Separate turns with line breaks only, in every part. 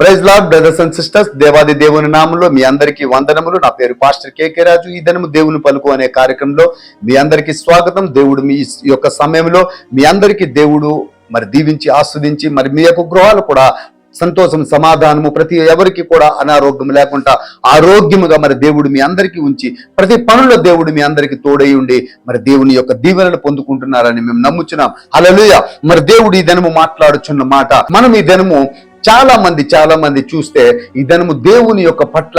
Praise lord brothers and sisters దేవాది దేవుని నామంలో మీ అందరికీ వందనములు. నా పేరు పాస్టర్ కేకే రాజు. ఈ దినము దేవుని పలుకు అనే కార్యక్రమంలో మీ అందరికీ స్వాగతం. దేవుడు మీ యొక్క సమయంలో మీ అందరికీ దేవుడు మరి దీవించి ఆస్వాదించి మరి మీ యొక్క గృహాలు కూడా సంతోషం సమాధానము ప్రతి ఎవరికి కూడా అనారోగ్యం లేకుండా ఆరోగ్యముగా మరి దేవుడు మీ అందరికీ ఉంచి ప్రతి పనుల్లో దేవుడు మీ అందరికీ తోడై ఉండి మరి దేవుని యొక్క దీవెనలు పొందుకుంటున్నారని మేము నమ్ముచున్నాం. అలలుయ మరి దేవుడు ఈ దినము మాట్లాడుచున్న మాట మనం ఈ దినము చాలా మంది చాలా మంది చూస్తే ఈ ధనము దేవుని యొక్క పట్ల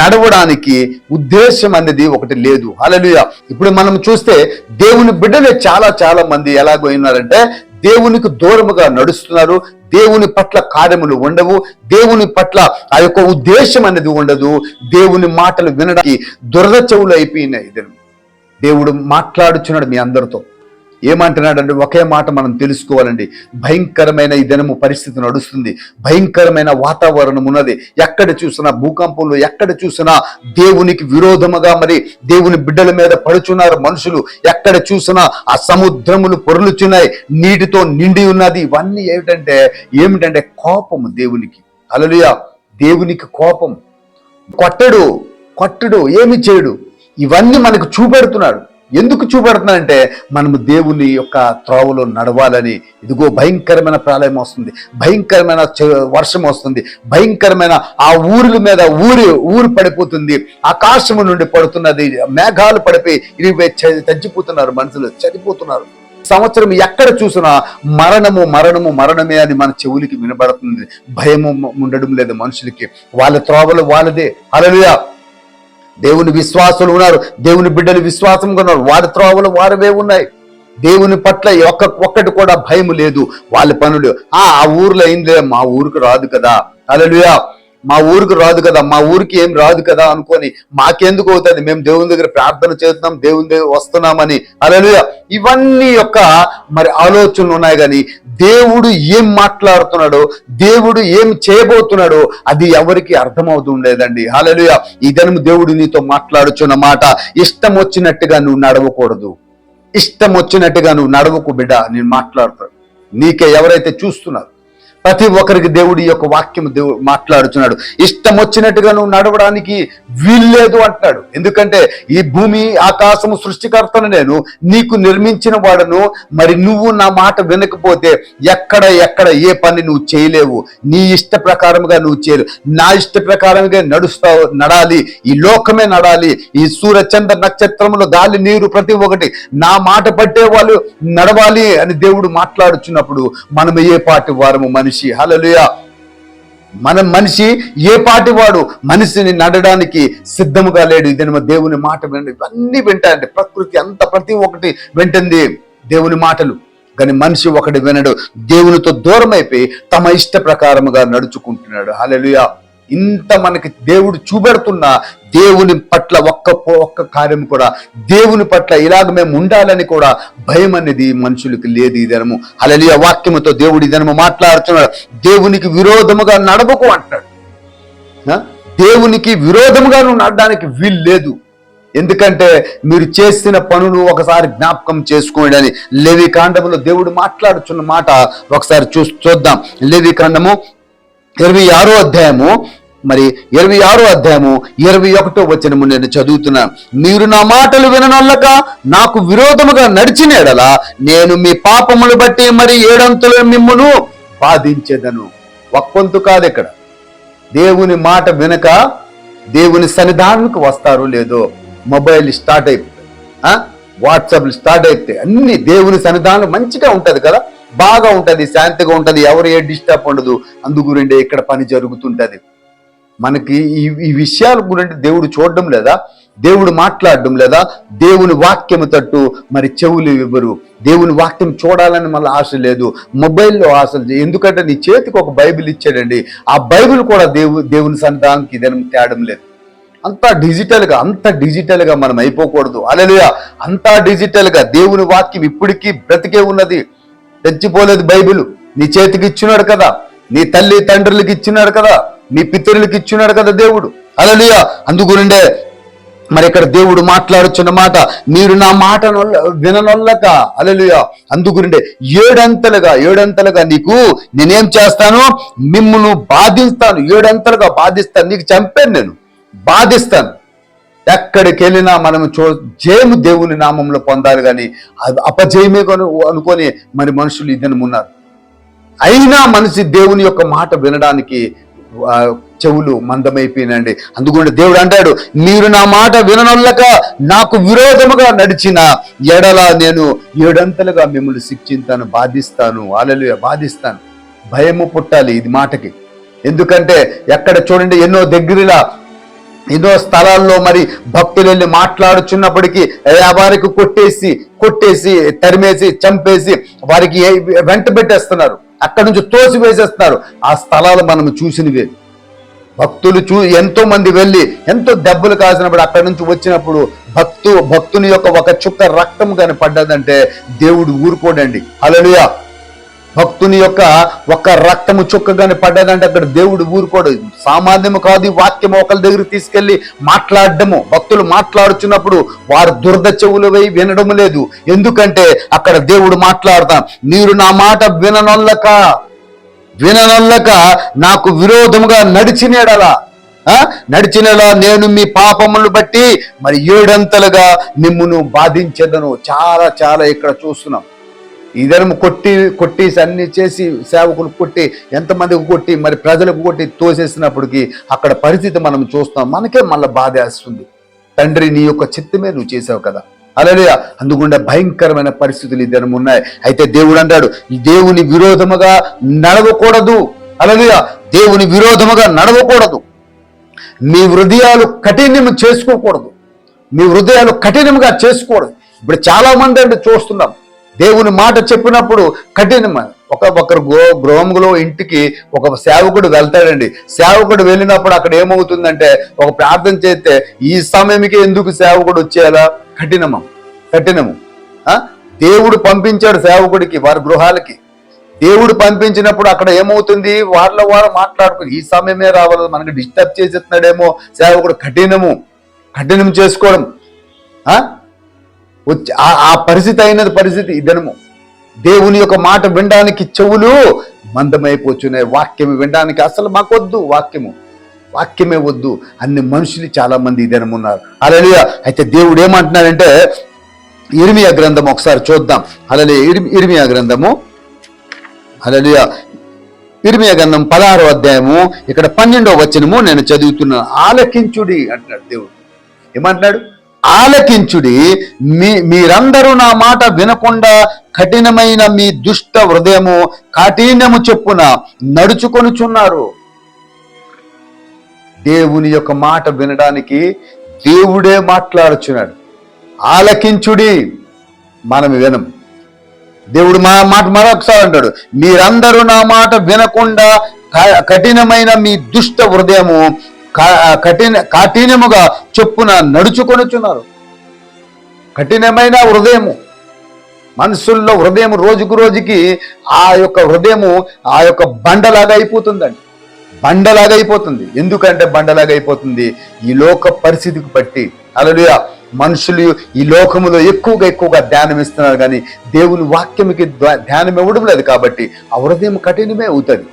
నడవడానికి ఉద్దేశం అనేది ఒకటి లేదు. అలలుయ ఇప్పుడు మనం చూస్తే దేవుని బిడ్డలే చాలా చాలా మంది ఎలాగో ఉన్నారంటే దేవునికి దూరముగా నడుస్తున్నారు. దేవుని పట్ల కార్యములు ఉండవు. దేవుని పట్ల ఆ యొక్క ఉద్దేశం అనేది ఉండదు. దేవుని మాటలు వినడానికి దురద చెవులు అయిపోయినాయి ఇది దేవుడు మాట్లాడుచున్నాడు మీ అందరితో. ఏమంటున్నాడంటే ఒకే మాట మనం తెలుసుకోవాలండి. భయంకరమైన ఈ దినము పరిస్థితి నడుస్తుంది. భయంకరమైన వాతావరణం ఉన్నది. ఎక్కడ చూసినా భూకంపంలో ఎక్కడ చూసినా దేవునికి విరోధముగా మరి దేవుని బిడ్డల మీద పడుచున్నారు మనుషులు. ఎక్కడ చూసినా ఆ సముద్రములు పొరులుచున్నాయి. నీటితో నిండి ఉన్నది. ఇవన్నీ ఏమిటంటే ఏమిటంటే కోపము దేవునికి. అలలుయా దేవునికి కోపం. కొట్టడు కొట్టడు ఏమి చేయడు. ఇవన్నీ మనకు చూపెడుతున్నాడు. ఎందుకు చూపెడుతున్నానంటే మనము దేవుని యొక్క త్రోవలో నడవాలని. ఇదిగో భయంకరమైన ప్రళయం వస్తుంది. భయంకరమైన చ- వర్షం వస్తుంది. భయంకరమైన ఆ ఊరుల మీద ఊరి ఊరు పడిపోతుంది. ఆకాశము నుండి పడుతున్నది. మేఘాలు పడిపోయి ఇవి చచ్చిపోతున్నారు మనుషులు. చనిపోతున్నారు. సంవత్సరం ఎక్కడ చూసినా మరణము మరణము మరణమే అని మన చెవులకి వినబడుతుంది. భయము ఉండడం లేదు మనుషులకి. వాళ్ళ త్రోవలు వాళ్ళదే. అలలుయా దేవుని విశ్వాసులు ఉన్నారు. దేవుని బిడ్డలు విశ్వాసంగా ఉన్నారు. వారి త్రోవలు వారివే ఉన్నాయి. దేవుని పట్ల ఒక్క ఒక్కటి కూడా భయం లేదు. వాళ్ళ పనులు ఆ ఆ ఊర్లో అయిందిలే మా ఊరికి రాదు కదా. అలలుయా మా ఊరికి రాదు కదా మా ఊరికి ఏం రాదు కదా అనుకొని మాకెందుకు అవుతుంది? మేము దేవుని దగ్గర ప్రార్థన చేస్తున్నాం దేవుని దగ్గర వస్తున్నామని. అలా ఇవన్నీ యొక్క మరి ఆలోచనలు ఉన్నాయి కానీ దేవుడు ఏం మాట్లాడుతున్నాడో దేవుడు ఏం చేయబోతున్నాడో అది ఎవరికి అర్థమవుతుండేదండి హల్లెలూయా. ఈ దినము దేవుడు నీతో మాట్లాడుచున్న మాట ఇష్టం వచ్చినట్టుగా నువ్వు నడవకూడదు. ఇష్టం వచ్చినట్టుగా నువ్వు నడవకు బిడ్డ నేను మాట్లాడుతాను. నీకే ఎవరైతే చూస్తున్నారు ప్రతి ఒక్కరికి దేవుడి యొక్క వాక్యం దేవుడు మాట్లాడుతున్నాడు ఇష్టం వచ్చినట్టుగా నువ్వు నడవడానికి వీల్లేదు అంటాడు ఎందుకంటే ఈ భూమి ఆకాశము సృష్టికర్తను నేను నీకు నిర్మించిన వాడను. మరి నువ్వు నా మాట వినకపోతే ఎక్కడ ఎక్కడ ఏ పని నువ్వు చేయలేవు. నీ ఇష్ట ప్రకారంగా నువ్వు చేయలేవు నా ఇష్ట ప్రకారంగా నడుస్తావు నడాలి. ఈ లోకమే నడాలి. ఈ సూర్య చంద్ర నక్షత్రములు గాలి నీరు ప్రతి ఒక్కటి. నా మాట పట్టే వాళ్ళు నడవాలి అని దేవుడు మాట్లాడుచున్నప్పుడు మనం ఏ పాటి వారము? మనిషి. హలలుయా మన మనిషి ఏ పాటి వాడు మనిషిని నడడానికి సిద్ధముగా లేడు. ఇదేమో దేవుని మాట వినండి. ఇవన్నీ వింటాయండి ప్రకృతి అంత ప్రతి ఒక్కటి వింటుంది. దేవుని మాటలు. కానీ మనిషి ఒకటి వినడు. దేవునితో దూరం అయిపోయి తమ ఇష్ట ప్రకారముగా నడుచుకుంటున్నాడు. హలలుయా ఇంత మనకి దేవుడు చూపెడుతున్నా దేవుని పట్ల ఒక్క ఒక్క కార్యం కూడా దేవుని పట్ల ఇలాగ మేము ఉండాలని కూడా భయం అనేది మనుషులకి లేదు ఈ దినము. వాక్యముతో దేవుడు ఈ దినము మాట్లాడుతున్నాడు. దేవునికి విరోధముగా నడవకు అంటాడు. దేవునికి విరోధముగా నువ్వు నడడానికి వీలు లేదు. ఎందుకంటే మీరు చేసిన పనులు ఒకసారి జ్ఞాపకం చేసుకోండి అని లేవి కాండములో దేవుడు మాట్లాడుచున్న మాట ఒకసారి చూ చూద్దాం. లేవి కాండము ఇరవై ఆరో అధ్యాయము మరి ఇరవై ఆరో అధ్యాయము ఇరవై ఒకటో వచనము నేను చదువుతున్నాను మీరు నా మాటలు విననొల్లక నాకు విరోధముగా నడిచిన ఎడలా నేను మీ పాపములు బట్టి మరి ఏడంతుల మిమ్మును బాధించేదను. ఒక్కొంతు కాదు ఇక్కడ. దేవుని మాట వినక దేవుని సన్నిధానంకు వస్తారు లేదో మొబైల్ స్టార్ట్ అయిపోతుంది. వాట్సాప్లు వాట్సాప్ స్టార్ట్ అయితే అన్ని దేవుని సన్నిధానం మంచిగా ఉంటది కదా? బాగా ఉంటది శాంతిగా ఉంటది. ఎవరు ఏ డిస్టర్బ్ ఉండదు. అందుగురిండే ఇక్కడ పని జరుగుతుంటది. మనకి ఈ ఈ విషయాల గురించి దేవుడు చూడడం లేదా? దేవుడు మాట్లాడడం లేదా? దేవుని వాక్యము తట్టు మరి చెవులు ఇవ్వరు. దేవుని వాక్యం చూడాలని మళ్ళీ ఆశ లేదు. మొబైల్లో ఆశ లేదు. ఎందుకంటే నీ చేతికి ఒక బైబిల్ ఇచ్చాడండి. ఆ బైబిల్ కూడా దేవు దేవుని సంతానానికి ఇదేం తేడం లేదు. అంతా డిజిటల్గా అంత డిజిటల్గా మనం అయిపోకూడదు. అలలుయ! అంతా డిజిటల్గా దేవుని వాక్యం ఇప్పటికీ బ్రతికే ఉన్నది. తెచ్చిపోలేదు బైబిల్. నీ చేతికి ఇచ్చినాడు కదా. నీ తల్లి తండ్రులకి ఇచ్చినాడు కదా. నీ పితరులకి ఇచ్చినాడు కదా దేవుడు. అలలుయ! అందుగురిండే మరి ఇక్కడ దేవుడు మాట్లాడుచున్న మాట మీరు నా మాట విననొల్లక. అలలుయ! అందుకునిండే ఏడంతలుగా ఏడంతలుగా నీకు నేనేం చేస్తాను? మిమ్మును బాధిస్తాను. ఏడంతలుగా బాధిస్తాను. నీకు చంపాను నేను. బాధిస్తాను. ఎక్కడికి వెళ్ళినా మనం చూ జయము దేవుని నామంలో పొందాలి కానీ అది అపజయమే కొను అనుకొని మరి మనుషులు ఇద్దరు ఉన్నారు. అయినా మనిషి దేవుని యొక్క మాట వినడానికి చెవులు మందమైపోయినండి అందుకని దేవుడు అంటాడు మీరు నా మాట విననొల్లక నాకు విరోధముగా నడిచిన ఎడల నేను ఏడంతలుగా మిమ్మల్ని శిక్షింతాను బాధిస్తాను. అలలు బాధిస్తాను. భయము పుట్టాలి ఇది మాటకి. ఎందుకంటే ఎక్కడ చూడండి ఎన్నో దగ్గరలా ఎన్నో స్థలాల్లో మరి భక్తులు వెళ్ళి మాట్లాడుచున్నప్పటికీ ఆ వారికి కొట్టేసి కొట్టేసి తరిమేసి చంపేసి వారికి వెంట పెట్టేస్తున్నారు? అక్కడ నుంచి తోసి వేసేస్తున్నారు ఆ స్థలాలు మనం చూసినవే. భక్తులు చూ ఎంతో మంది వెళ్ళి ఎంతో దెబ్బలు కాసినప్పుడు అక్కడి నుంచి వచ్చినప్పుడు భక్తు భక్తుని యొక్క ఒక చుక్క రక్తం కానీ పడ్డదంటే దేవుడు ఊరుకోడండి. అలలుయా భక్తుని యొక్క ఒక రక్తము చుక్కగానే పడ్డదంటే అక్కడ దేవుడు ఊరుకోడు. సామాన్యము కాదు వాక్యం ఒకరి దగ్గర తీసుకెళ్ళి మాట్లాడడము. భక్తులు మాట్లాడుచున్నప్పుడు వారు దురద చెవులు వేయి వినడం లేదు. ఎందుకంటే అక్కడ దేవుడు మాట్లాడతాం మీరు నా మాట విననొల్లక విననొల్లక నాకు విరోధముగా నడిచినేడలా? నడిచినలా నేను మీ పాపములను బట్టి మరి ఏడంతలుగా మిమ్మును బాధించదను. చాలా చాలా ఇక్కడ చూస్తున్నాం. ఇదరం కొట్టి కొట్టేసి అన్ని చేసి సేవకులు కొట్టి ఎంతమందికి కొట్టి మరి ప్రజలకు కొట్టి తోసేసినప్పటికీ అక్కడ పరిస్థితి మనం చూస్తాం. మనకే మళ్ళీ బాధ వేస్తుంది. తండ్రి నీ యొక్క చిత్తమే నువ్వు చేసావు కదా. అలాగే అందుకుండా భయంకరమైన పరిస్థితులు ఇద్దరు ఉన్నాయి. అయితే దేవుడు అంటాడు దేవుని విరోధముగా నడవకూడదు. అలాగే దేవుని విరోధముగా నడవకూడదు. మీ హృదయాలు కఠినము చేసుకోకూడదు. మీ హృదయాలు కఠినముగా చేసుకోకూడదు. ఇప్పుడు చాలా మంది అంటే చూస్తున్నాం. దేవుని మాట చెప్పినప్పుడు కఠిన ఒక ఒకరు గో గృహంలో ఇంటికి ఒక సేవకుడు వెళ్తాడండి. సేవకుడు వెళ్ళినప్పుడు అక్కడ ఏమవుతుందంటే ఒక ప్రార్థన చేస్తే ఈ సమయంకి ఎందుకు సేవకుడు వచ్చేలా? కఠినమం? కఠినము. దేవుడు పంపించాడు సేవకుడికి వారి గృహాలకి. దేవుడు పంపించినప్పుడు అక్కడ ఏమవుతుంది? వాళ్ళ వారు మాట్లాడుకుని ఈ సమయమే రావాలి మనకి డిస్టర్బ్ చేసేస్తున్నాడేమో సేవకుడు కఠినము. కఠినం చేసుకోవడం. వచ్చి ఆ- ఆ పరిస్థితి అయినది పరిస్థితి ఇదనము. దేవుని యొక్క మాట వినడానికి చెవులు మందమైపోతున్నాయి వాక్యం వినడానికి అసలు మాకొద్దు వాక్యము. వాక్యమే వద్దు. అన్ని మనుషులు చాలా మంది ఇదనమున్నారు అలలియ అయితే దేవుడు ఏమంటున్నాడంటే ఇరిమియా గ్రంథం ఒకసారి చూద్దాం. అలాగే ఇరిమియా గ్రంథము. అలలియ ఇరిమియా గ్రంథం పదహారో అధ్యాయము ఇక్కడ పన్నెండో వచనము నేను చదువుతున్నాను. ఆలకించుడి అంటున్నాడు దేవుడు. ఏమంటున్నాడు? ఆలకించుడి. మీ మీరందరూ నా మాట వినకుండా కఠినమైన మీ దుష్ట హృదయము కాఠిన్యము చొప్పున నడుచుకొనుచున్నారు. దేవుని యొక్క మాట వినడానికి దేవుడే మాట్లాడుచున్నాడు. ఆలకించుడి. మనం వినం. దేవుడు మా మాట మరొకసారి అంటాడు. మీరందరూ నా మాట వినకుండా క- కఠినమైన మీ దుష్ట హృదయము కఠిన కాఠిన్యముగా చొప్పున నడుచుకొనుచున్నారు. కఠినమైన హృదయము మనుషుల్లో హృదయం రోజుకు రోజుకి ఆ యొక్క హృదయము ఆ యొక్క బండలాగా అయిపోతుందండి. బండలాగా అయిపోతుంది. ఎందుకంటే బండలాగా అయిపోతుంది? ఈ లోక పరిస్థితికి బట్టి. అలలుయ మనుషులు ఈ లోకములో ఎక్కువగా ఎక్కువగా ధ్యానం ఇస్తున్నారు కానీ దేవుని వాక్యముకి ధ్యానం ఇవ్వడం లేదు కాబట్టి ఆ హృదయం కఠినమే అవుతుంది.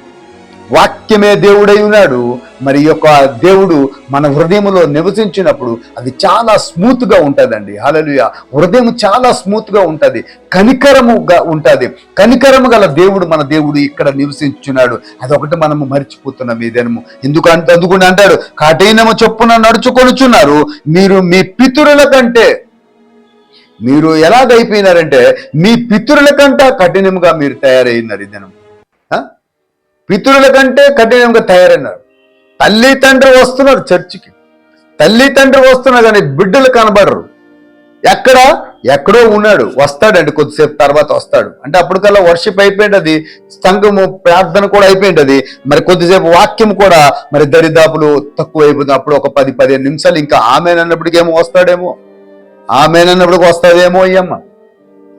వాక్యమే దేవుడై ఉన్నాడు. మరి యొక్క దేవుడు మన హృదయంలో నివసించినప్పుడు అది చాలా స్మూత్గా హలలుయ హృదయం చాలా స్మూత్గా ఉంటుంది. కనికరముగా ఉంటుంది. కనికరము గల దేవుడు మన దేవుడు ఇక్కడ నివసించున్నాడు అదొకటి మనము మర్చిపోతున్నాం ఈ దినము. ఎందుకంటే అందుకుని అంటాడు? కఠినము చొప్పున నడుచుకొనుచున్నారు. మీరు మీ పితరుల కంటే మీరు ఎలాగైపోయినారంటే మీ పితరుల కంటే కఠినముగా మీరు తయారైనారు ఈ దినం పితృల కంటే కఠినంగా తయారైనారు. తల్లి తండ్రి వస్తున్నారు చర్చికి. తల్లి తండ్రి వస్తున్నారు కానీ బిడ్డలు కనబడరు. ఎక్కడ? ఎక్కడో ఉన్నాడు. వస్తాడండి కొద్దిసేపు తర్వాత వస్తాడు. అంటే అప్పటికల్లా వర్షిప్ అయిపోయింది అది. సంఘము ప్రార్థన కూడా అయిపోయింది అది. మరి కొద్దిసేపు వాక్యం కూడా మరి దరిదాపులు తక్కువ అయిపోతుంది అప్పుడు ఒక పది పదిహేను నిమిషాలు ఇంకా ఆమెనన్నప్పటికి ఏమో వస్తాడేమో. ఆమెనన్నప్పటికి వస్తాడేమో అయ్యమ్మ.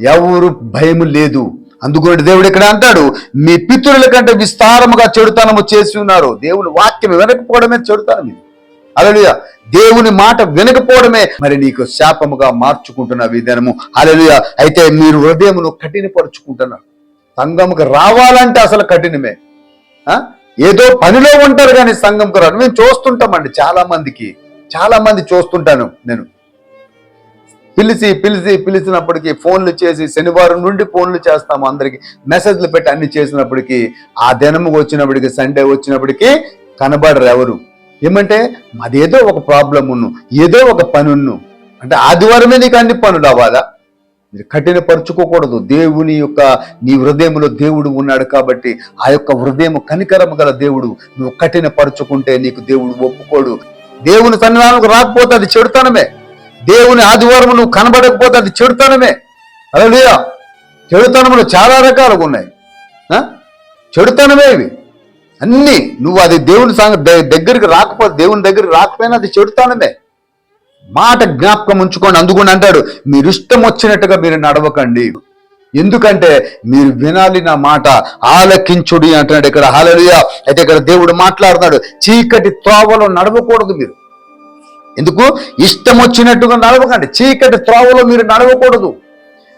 ఎవరు భయం లేదు. అందుకోటి దేవుడు ఇక్కడ అంటాడు మీ పితృల కంటే విస్తారముగా చెడుతనము చేసి ఉన్నారు. దేవుని వాక్యం వినకపోవడమే చెడుతనం ఇది. అలలుయ దేవుని మాట వినకపోవడమే మరి నీకు శాపముగా మార్చుకుంటున్న విధానము అలలుయ అయితే మీరు హృదయమును కఠినపరుచుకుంటున్నారు. సంఘముకు రావాలంటే అసలు కఠినమే. ఆ? ఏదో పనిలో ఉంటారు కానీ సంఘంకు రాదు మేము చూస్తుంటామండి చాలా మందికి చాలా మంది చూస్తుంటాను నేను. పిలిచి పిలిచి పిలిచినప్పటికీ ఫోన్లు చేసి శనివారం నుండి ఫోన్లు చేస్తాము అందరికి. మెసేజ్లు పెట్టి అన్ని చేసినప్పటికీ ఆ దినము వచ్చినప్పటికీ సండే వచ్చినప్పటికీ కనబడరు ఎవరు. ఏమంటే అదేదో ఒక ప్రాబ్లం ఉన్ను ఏదో ఒక పనున్ను. అంటే ఆదివారమే నీకు అన్ని పనులు అవ్వాలా? మీరు కఠినపరుచుకోకూడదు దేవుని యొక్క నీ హృదయంలో దేవుడు ఉన్నాడు కాబట్టి ఆ యొక్క హృదయం కనికరము గల దేవుడు. నువ్వు కఠినపరుచుకుంటే నీకు దేవుడు ఒప్పుకోడు. దేవుని సన్నిధానంకు రాకపోతే అది చెడుతనమే. దేవుని ఆదివారం నువ్వు కనబడకపోతే అది చెడుతనమే. అలా చెడుతనములు చాలా రకాలుగా ఉన్నాయి. చెడుతనమే ఇవి. అన్నీ నువ్వు అది దేవుని సంగ దగ్గరికి రాకపోతే దేవుని దగ్గరికి రాకపోయినా అది చెడుతనమే. మాట జ్ఞాపకం ఉంచుకోండి. అందుకొని అంటాడు మీరు ఇష్టం వచ్చినట్టుగా మీరు నడవకండి. ఎందుకంటే మీరు వినాలి నా మాట ఆలకించుడి అంటున్నాడు ఇక్కడ. హాలలుయా అయితే ఇక్కడ దేవుడు మాట్లాడుతున్నాడు చీకటి త్రోవలో నడవకూడదు మీరు. ఎందుకు? ఇష్టం వచ్చినట్టుగా నడవకండి. చీకటి త్రోవలో మీరు నడవకూడదు.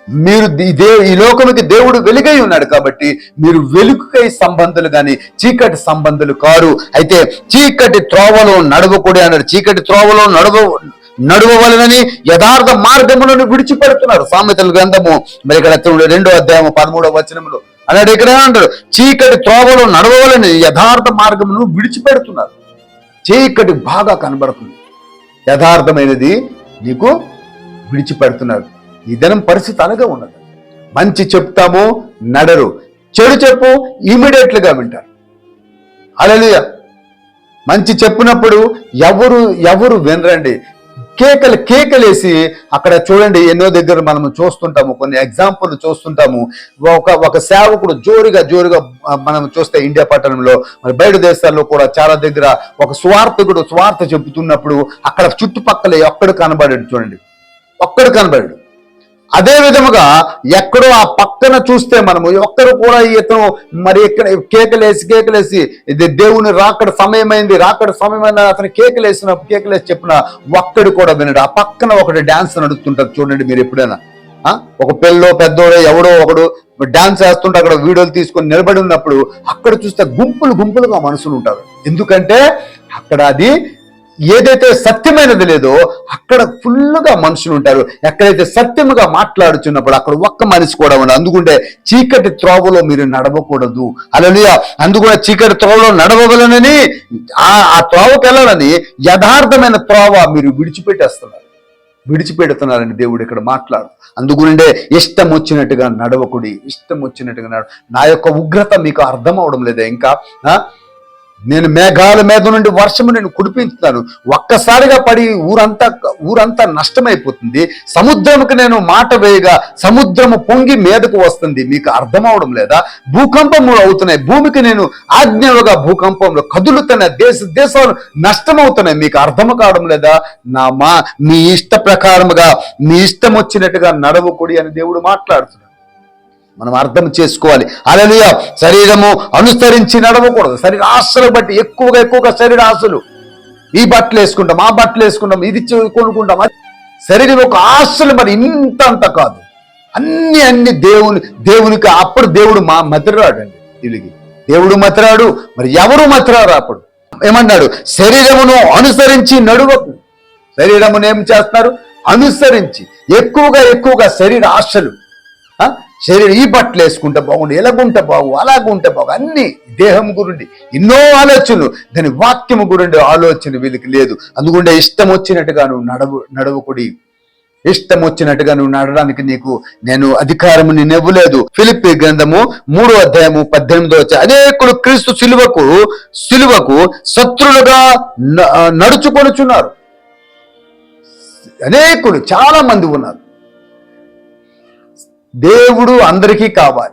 మీరు ఈ దే ఈ లోకముకి దేవుడు వెలుగై ఉన్నాడు కాబట్టి మీరు వెలుగుకై సంబంధులు కానీ చీకటి సంబంధులు కారు. అయితే చీకటి త్రోవలో నడవకూడే అన్నాడు. చీకటి త్రోవలో నడవ నడువవలనని యథార్థ మార్గములను విడిచిపెడుతున్నారు. సామెతల గ్రంథము మరి ఇక్కడ రెండో అధ్యాయము పదమూడవ వచనములు అన్నాడు. ఇక్కడ అంటారు చీకటి త్రోవలో నడవవలని యథార్థ మార్గమును విడిచిపెడుతున్నారు. చీకటి బాగా కనబడుతుంది. యథార్థమైనది నీకు విడిచిపెడుతున్నారు ఈ దినం పరిస్థితి అనగా ఉన్నది. మంచి చెప్తాము నడరు. చెడు చెప్పు ఇమీడియట్లుగా వింటారు. అలలియ మంచి చెప్పినప్పుడు ఎవరు ఎవరు వినరండి. కేకలు కేకలేసి అక్కడ చూడండి ఎన్నో దగ్గర మనం చూస్తుంటాము కొన్ని ఎగ్జాంపుల్ చూస్తుంటాము. ఒక ఒక సేవకుడు జోరుగా జోరుగా మనం చూస్తే ఇండియా పట్టణంలో మరి బయట దేశాల్లో కూడా చాలా దగ్గర ఒక స్వార్థకుడు స్వార్థ చెబుతున్నప్పుడు అక్కడ చుట్టుపక్కల ఒక్కడు కనబడాడు చూడండి. ఒక్కడు కనబడాడు. అదే విధముగా ఎక్కడో ఆ పక్కన చూస్తే మనము ఒక్కరు కూడా ఇతను మరి ఇక్కడ కేకలేసి కేకలేసి ఇది దేవుని రాకడ సమయమైంది రాకడ సమయమైన అతను కేకలేసిన కేకలేసి చెప్పిన ఒక్కడు కూడా వినడు. ఆ పక్కన ఒకటి డాన్స్ నడుస్తుంటారు చూడండి మీరు ఎప్పుడైనా. ఆ? ఒక పిల్లో పెద్దోడో ఎవడో ఒకడు డాన్స్ వేస్తుంటే అక్కడ వీడియోలు తీసుకొని నిలబడి ఉన్నప్పుడు అక్కడ చూస్తే గుంపులు గుంపులుగా మనుషులు ఉంటారు. ఎందుకంటే అక్కడ అది ఏదైతే సత్యమైనది లేదో అక్కడ ఫుల్గా మనుషులు ఉంటారు. ఎక్కడైతే సత్యముగా మాట్లాడుచున్నప్పుడు అక్కడ ఒక్క మనిషి కూడా ఉండదు అందుకుంటే చీకటి త్రోవలో మీరు నడవకూడదు. అలలియా అందుకునే చీకటి త్రోవలో నడవగలనని ఆ ఆ వెళ్ళాలని యథార్థమైన త్రోవ మీరు విడిచిపెట్టేస్తున్నారు. విడిచిపెడుతున్నారని దేవుడు ఇక్కడ మాట్లాడు. అందుగుండే ఇష్టం వచ్చినట్టుగా నడవకుడి ఇష్టం వచ్చినట్టుగా నడవ నా యొక్క ఉగ్రత మీకు అర్థం అవడం లేదా ఇంకా నేను మేఘాల మీద నుండి వర్షము నేను కుడిపించుతాను. ఒక్కసారిగా పడి ఊరంతా ఊరంతా నష్టమైపోతుంది. సముద్రముకి నేను మాట వేయగా సముద్రము పొంగి మీదకు వస్తుంది. మీకు అర్థం అవడం లేదా? భూకంపములు అవుతున్నాయి. భూమికి నేను ఆజ్ఞలుగా భూకంపంలో కదులుతున్న దేశ దేశాలు నష్టమవుతున్నాయి. మీకు అర్థం కావడం లేదా? నా మా మీ ఇష్ట ప్రకారముగా మీ ఇష్టం వచ్చినట్టుగా నడవకుడి అని దేవుడు మాట్లాడుతున్నాడు. మనం అర్థం చేసుకోవాలి. అలలియ శరీరము అనుసరించి నడవకూడదు. శరీర ఆశలు బట్టి ఎక్కువగా ఎక్కువగా శరీర ఆశలు ఈ బట్టలు వేసుకుంటాం ఆ బట్టలు వేసుకుంటాం ఇది కొనుక్కుంటాం. శరీరం ఒక ఆశలు మరి ఇంత అంత కాదు. అన్ని అన్ని దేవుని దేవునికి అప్పుడు దేవుడు మా మతిరాడు అండి వీళ్ళకి దేవుడు మతిరాడు మరి ఎవరు మతిరారు అప్పుడు? ఏమన్నాడు? శరీరమును అనుసరించి నడువకు. శరీరమును ఏం అనుసరించి. ఎక్కువగా ఎక్కువగా శరీర ఆశలు శరీరం ఈ బట్టలు వేసుకుంటే బాగుండు ఎలాగుంటే బాగు అలాగుంటే బాగు అన్ని దేహం గురుండి. ఎన్నో ఆలోచనలు దాని వాక్యము గురుండి ఆలోచన వీళ్ళకి లేదు. అందుకుంటే ఇష్టం వచ్చినట్టుగా నువ్వు నడవు నడవకుడి. ఇష్టం వచ్చినట్టుగా నువ్వు నడడానికి నీకు నేను అధికారము నేను ఇవ్వలేదు ఫిలిప్పి గ్రంథము మూడో అధ్యాయము పద్దెనిమిదో వచ్చాయి అనేకులు క్రీస్తు సిలువకు సిలువకు శత్రులుగా న- నడుచుకొనుచున్నారు. అనేకులు చాలా మంది ఉన్నారు. దేవుడు అందరికీ కావాలి.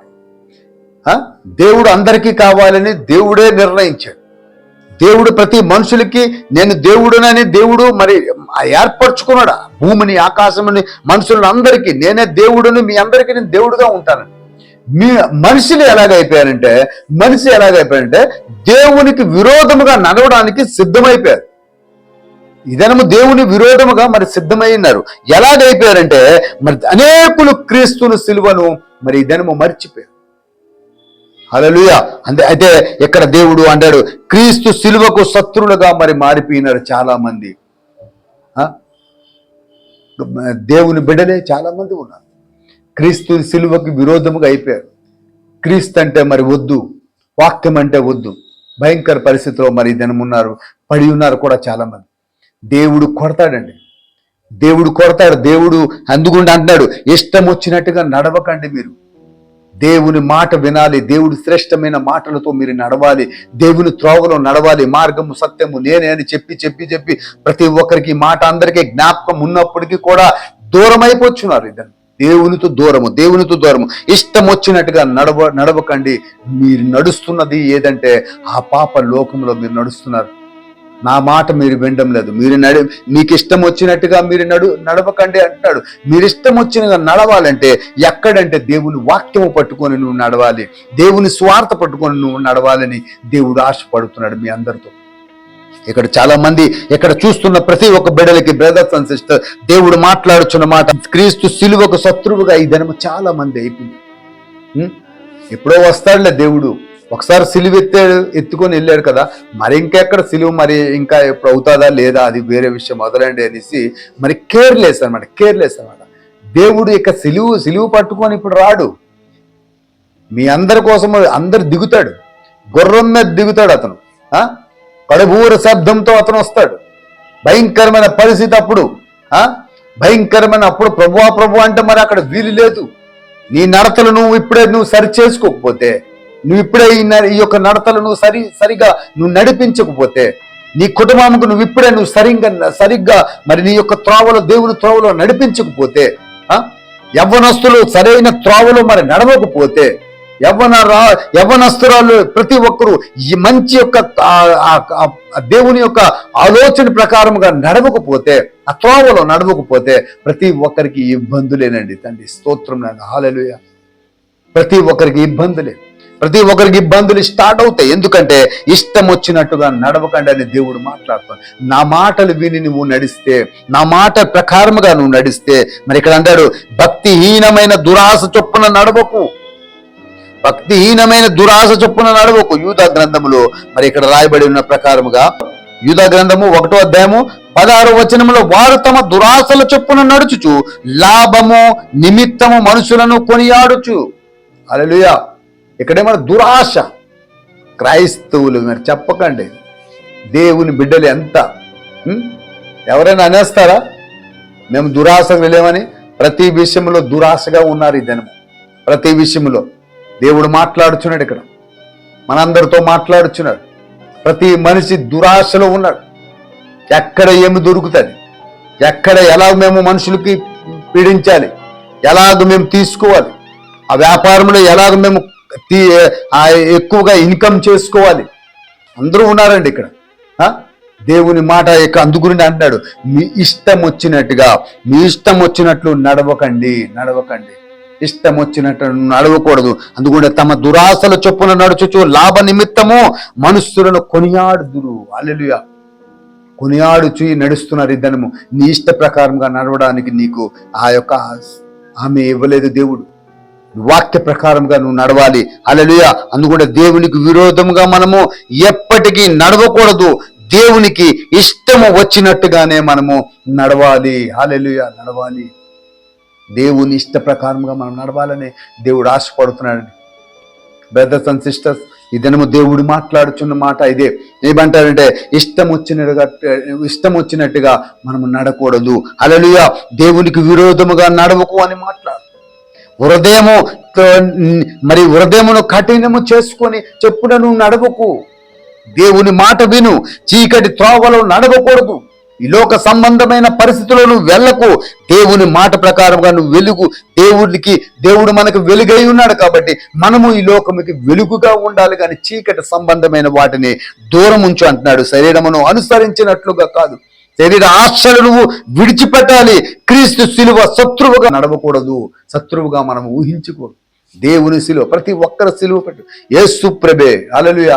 ఆ? దేవుడు అందరికీ కావాలని దేవుడే నిర్ణయించాడు. దేవుడు ప్రతి మనుషులకి నేను దేవుడునని దేవుడు మరి ఏర్పరచుకున్నాడు. భూమిని ఆకాశముని మనుషులను అందరికీ. నేనే దేవుడుని మీ అందరికీ నేను దేవుడుగా ఉంటాను. మీ మనుషులు ఎలాగైపోయారంటే మనిషి ఎలాగైపోయారంటే దేవునికి విరోధముగా నడవడానికి సిద్ధమైపోయారు ఈ దినము దేవుని విరోధముగా మరి సిద్ధమై ఉన్నారు. ఎలాగైపోయారంటే మరి అనేకులు క్రీస్తును సిలువను మరి ఇదనము మర్చిపోయారు. హలలుయ అంతే అయితే ఇక్కడ దేవుడు అంటాడు క్రీస్తు సిలువకు శత్రులుగా మరి మారిపోయినారు చాలా మంది ఆ? దేవుని బిడ్డలే చాలా మంది ఉన్నారు. క్రీస్తు సిలువకు విరోధముగా అయిపోయారు. క్రీస్తు అంటే మరి వద్దు వాక్యం అంటే వద్దు. భయంకర పరిస్థితిలో మరి దినమున్నారు పడి ఉన్నారు కూడా చాలా మంది దేవుడు కొడతాడండి. దేవుడు కొడతాడు దేవుడు అందుగుండా అంటున్నాడు ఇష్టం వచ్చినట్టుగా నడవకండి మీరు. దేవుని మాట వినాలి దేవుడి శ్రేష్టమైన మాటలతో మీరు నడవాలి దేవుని త్రోవలో నడవాలి మార్గము సత్యము నేనే అని చెప్పి చెప్పి చెప్పి ప్రతి ఒక్కరికి మాట అందరికీ జ్ఞాపకం ఉన్నప్పటికీ కూడా దూరం అయిపోతున్నారు ఇద్దరు. దేవునితో దూరము దేవునితో దూరము. ఇష్టం వచ్చినట్టుగా నడవ నడవకండి. మీరు నడుస్తున్నది ఏదంటే ఆ పాప లోకంలో మీరు నడుస్తున్నారు. నా మాట మీరు వినడం లేదు. మీరు నడి మీకు ఇష్టం వచ్చినట్టుగా మీరు నడు నడవకండి అంటున్నాడు మీరు ఇష్టం వచ్చినగా నడవాలంటే ఎక్కడంటే దేవుని వాక్యము పట్టుకొని నువ్వు నడవాలి. దేవుని స్వార్థ పట్టుకొని నువ్వు నడవాలని దేవుడు ఆశపడుతున్నాడు మీ అందరితో. ఇక్కడ చాలా మంది ఇక్కడ చూస్తున్న ప్రతి ఒక్క బిడ్డలకి బ్రదర్స్ అండ్ సిస్టర్ దేవుడు మాట్లాడుచున్న మాట క్రీస్తు సిలువకు శత్రువుగా ఈ దినము చాలా మంది అయిపోయింది ఎప్పుడో వస్తాడులే దేవుడు. ఒకసారి సిలువ ఎత్తాడు ఎత్తుకొని వెళ్ళాడు కదా మరి ఇంకెక్కడ సిలువ మరి ఇంకా ఎప్పుడు అవుతుందా లేదా అది వేరే విషయం మొదలండి అనేసి మరి కేర్లెస్ అనమాట కేర్లెస్ అనమాట దేవుడు ఇక సిలువు సిలువు పట్టుకొని ఇప్పుడు రాడు. మీ అందరి కోసం అందరు దిగుతాడు. గుర్రం మీద దిగుతాడు అతను. ఆ? కడుబూర శబ్దంతో అతను వస్తాడు. భయంకరమైన పరిస్థితి అప్పుడు. భయంకరమైన అప్పుడు ప్రభువా ప్రభు అంటే మరి అక్కడ వీలు లేదు. నీ నడతలు నువ్వు ఇప్పుడే నువ్వు సరి చేసుకోకపోతే నువ్వు ఇప్పుడే ఈ యొక్క నడతలు నువ్వు సరి సరిగా నువ్వు నడిపించకపోతే నీ కుటుంబానికి నువ్వు ఇప్పుడే నువ్వు సరిగ్గా సరిగ్గా మరి నీ యొక్క త్రోవలో దేవుని త్రోవలో నడిపించకపోతే యవ్వనస్తులు సరైన త్రోవలో మరి నడవకపోతే యవ్వన రా యవ్వనస్తురాలు ప్రతి ఒక్కరూ ఈ మంచి యొక్క దేవుని యొక్క ఆలోచన ప్రకారముగా నడవకపోతే ఆ త్రోవలో నడవకపోతే ప్రతి ఒక్కరికి ఇబ్బందులేనండి తండ్రి. స్తోత్రం నాన్న హాలలుయ. ప్రతి ఒక్కరికి ఇబ్బందులే. ప్రతి ఒక్కరికి ఇబ్బందులు స్టార్ట్ అవుతాయి. ఎందుకంటే ఇష్టం వచ్చినట్టుగా నడవకండి అని దేవుడు మాట్లాడుతాడు. నా మాటలు విని నువ్వు నడిస్తే నా మాట ప్రకారముగా నువ్వు నడిస్తే మరి ఇక్కడ అంటాడు భక్తిహీనమైన దురాశ చొప్పున నడవకు. భక్తిహీనమైన దురాశ చొప్పున నడవకు. యూద గ్రంథములో మరి ఇక్కడ రాయబడి ఉన్న ప్రకారముగా యూద గ్రంథము ఒకటో అధ్యాయము పదహారు వచనములో వారు తమ దురాశల చొప్పున నడుచుచు లాభము నిమిత్తము మనుషులను కొనియాడుచు. అలలుయా ఇక్కడేమన్నా దురాశ. క్రైస్తవులు మీరు చెప్పకండి. దేవుని బిడ్డలు ఎంత? ఎవరైనా అనేస్తారా? మేము దురాశకు లేమని ప్రతి విషయంలో దురాశగా ఉన్నారు ఈ దినము ప్రతి విషయంలో. దేవుడు మాట్లాడుచున్నాడు ఇక్కడ. మనందరితో మాట్లాడుచున్నాడు. ప్రతి మనిషి దురాశలో ఉన్నాడు. ఎక్కడ ఏమి దొరుకుతుంది? ఎక్కడ ఎలా మేము మనుషులకి పీడించాలి? ఎలాగ మేము తీసుకోవాలి? ఆ వ్యాపారంలో ఎలాగ మేము ఎక్కువగా ఇన్కమ్ చేసుకోవాలి. అందరూ ఉన్నారండి ఇక్కడ. ఆ? దేవుని మాట యొక్క అందుగురించి అంటాడు మీ ఇష్టం వచ్చినట్టుగా మీ ఇష్టం వచ్చినట్లు నడవకండి నడవకండి. ఇష్టం వచ్చినట్టు నడవకూడదు. అందుకుంటే తమ దురాశల చొప్పున నడుచుచు లాభ నిమిత్తము మనుషులను కొనియాడుదురు. అల్లెలుయా కొనియాడుచు నడుస్తున్నారు ఇద్దరము నీ ఇష్ట ప్రకారంగా నడవడానికి నీకు ఆ యొక్క ఆమె ఇవ్వలేదు దేవుడు. వాక్య ప్రకారంగా నువ్వు నడవాలి. అలలుయ అందుకుంటే దేవునికి విరోధంగా మనము ఎప్పటికీ నడవకూడదు. దేవునికి ఇష్టము వచ్చినట్టుగానే మనము నడవాలి. అలలుయ నడవాలి. దేవుని ఇష్ట ప్రకారంగా మనం నడవాలని దేవుడు ఆశపడుతున్నాడని బ్రదర్స్ అండ్ సిస్టర్స్ ఈ దినము దేవుడు మాట్లాడుచున్న మాట ఇదే. ఏమంటారంటే ఇష్టం వచ్చినట్టుగా ఇష్టం వచ్చినట్టుగా మనము నడకూడదు. అలలుయ దేవునికి విరోధముగా నడవకు అని మాట్లాడు. హృదయము మరి హృదయమును కఠినము చేసుకొని చెప్పున నువ్వు నడవకు. దేవుని మాట విను చీకటి త్రోవలో నడవకూడదు. ఈ లోక సంబంధమైన పరిస్థితుల్లో నువ్వు వెళ్ళకు. దేవుని మాట ప్రకారంగా నువ్వు వెలుగు దేవుడికి దేవుడు మనకు వెలుగై ఉన్నాడు కాబట్టి మనము ఈ లోకముకి వెలుగుగా ఉండాలి కానీ చీకటి సంబంధమైన వాటిని దూరం ఉంచు అంటున్నాడు. శరీరమును అనుసరించినట్లుగా కాదు. శరీర ఆశలు నువ్వు విడిచిపెట్టాలి. క్రీస్తు శిలువ శత్రువుగా నడవకూడదు. శత్రువుగా మనం ఊహించకూడదు. దేవుని శిలువ ప్రతి ఒక్కరి శిలువ పెట్టు. ఏసు ప్రభే అలలుయ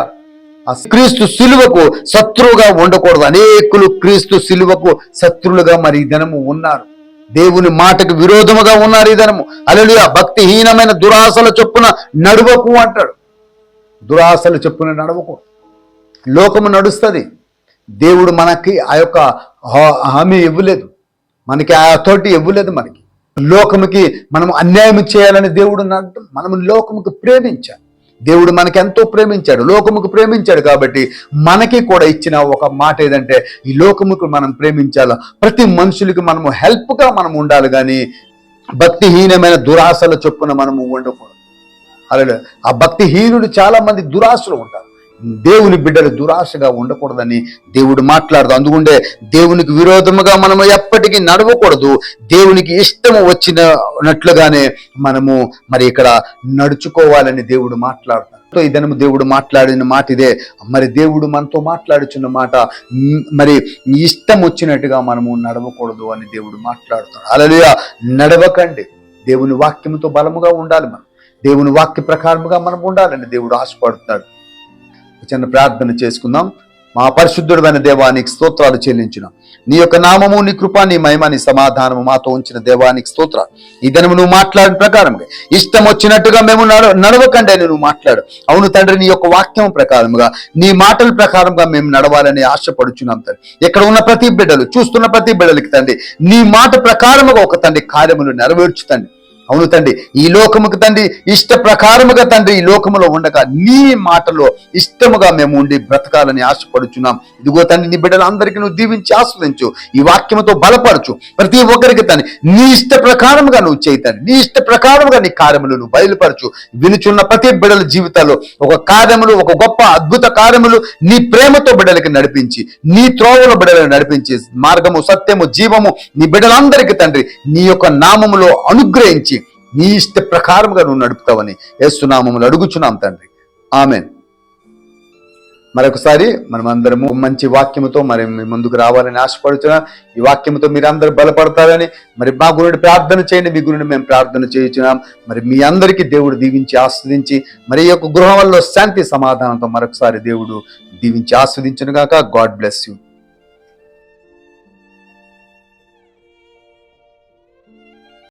ఆ క్రీస్తు సిలువకు శత్రువుగా ఉండకూడదు. అనేకులు క్రీస్తు సిలువకు శత్రులుగా మరి ఈ దినము ఉన్నారు. దేవుని మాటకు విరోధముగా ఉన్నారు ఈ దినము. అలలుయ భక్తిహీనమైన దురాశల చొప్పున నడువకు అంటాడు. దురాశల చొప్పున నడవకు లోకము నడుస్తుంది. దేవుడు మనకి ఆ యొక్క హామీ ఇవ్వలేదు. మనకి ఆ అథారిటీ ఇవ్వలేదు మనకి. లోకముకి మనం అన్యాయం చేయాలని దేవుడు అన్నట్టు మనం లోకముకి ప్రేమించాలి. దేవుడు మనకి ఎంతో ప్రేమించాడు లోకముకు ప్రేమించాడు కాబట్టి మనకి కూడా ఇచ్చిన ఒక మాట ఏదంటే ఈ లోకముకు మనం ప్రేమించాలి? ప్రతి మనుషులకి మనము హెల్ప్గా మనం ఉండాలి కానీ భక్తిహీనమైన దురాశల చొప్పున మనము ఉండకూడదు. అలా ఆ భక్తిహీనుడు చాలా మంది దురాశలు ఉంటారు. దేవుని బిడ్డలు దురాశగా ఉండకూడదని దేవుడు మాట్లాడదు. అందుకుంటే దేవునికి విరోధముగా మనము ఎప్పటికీ నడవకూడదు. దేవునికి ఇష్టము వచ్చినట్లుగానే మనము మరి ఇక్కడ నడుచుకోవాలని దేవుడు మాట్లాడుతాడు. ఈ దినము దేవుడు మాట్లాడిన మాట ఇదే. మరి దేవుడు మనతో మాట్లాడుచున్న మాట మరి ఇష్టం వచ్చినట్టుగా మనము నడవకూడదు అని దేవుడు మాట్లాడుతాడు. అలలుయ నడవకండి. దేవుని వాక్యముతో బలముగా ఉండాలి మనం. దేవుని వాక్య ప్రకారముగా మనం ఉండాలని దేవుడు ఆశపడుతున్నాడు. చిన్న ప్రార్థన చేసుకుందాం. మా పరిశుద్ధుడైన దేవానికి స్తోత్రాలు చెల్లించిన. నీ యొక్క నామము నీ కృప నీ మహిమ నీ సమాధానము మాతో ఉంచిన దేవానికి స్తోత్రాలు. ఈ దినము నువ్వు మాట్లాడిన ప్రకారంగా ఇష్టం వచ్చినట్టుగా మేము నడవకండి అని నువ్వు మాట్లాడు. అవును తండ్రి నీ యొక్క వాక్యం ప్రకారముగా నీ మాటల ప్రకారంగా మేము నడవాలని ఆశపడుచున్నాం తండ్రి. ఇక్కడ ఉన్న ప్రతి బిడ్డలు చూస్తున్న ప్రతి బిడ్డలకి తండ్రి నీ మాట ప్రకారముగా ఒక తండ్రి కార్యములు నెరవేర్చుతండి అవును తండ్రి ఈ లోకముకు తండ్రి ఇష్ట ప్రకారముగా తండ్రి ఈ లోకములో ఉండగా నీ మాటలో ఇష్టముగా మేము ఉండి బ్రతకాలని ఆశపడుచున్నాం. ఇదిగో తండ్రి నీ బిడ్డలందరికీ నువ్వు దీవించి ఆస్వాదించు ఈ వాక్యముతో బలపరచు. ప్రతి ఒక్కరికి తండ్రి నీ ఇష్ట ప్రకారముగా నువ్వు చేయి నీ ఇష్ట ప్రకారముగా నీ కార్యములు నువ్వు బయలుపరచు. వినుచున్న ప్రతి బిడ్డల జీవితాల్లో ఒక కార్యములు ఒక గొప్ప అద్భుత కార్యములు నీ ప్రేమతో బిడ్డలకి నడిపించి నీ త్రోవల బిడ్డలను నడిపించి మార్గము సత్యము జీవము నీ బిడ్డలందరికీ తండ్రి నీ యొక్క నామములో అనుగ్రహించి నీ ఇష్ట ప్రకారముగా నువ్వు నడుపుతావని యేసునామములు అడుగుచున్నాం తండ్రి. ఆమెన్. మరొకసారి మనమందరము మంచి వాక్యముతో మరి మీ ముందుకు రావాలని ఆశపడుతున్నా ఈ వాక్యముతో మీరు బలపడతారని మరి మా గురుడు ప్రార్థన చేయండి మీ గురుని మేము ప్రార్థన చేయుచున్నాం. మరి మీ అందరికీ దేవుడు దీవించి ఆస్వాదించి మరి ఈ యొక్క గృహంలో శాంతి సమాధానంతో మరొకసారి దేవుడు దీవించి ఆస్వాదించును గాక గాడ్ బ్లెస్ యూ.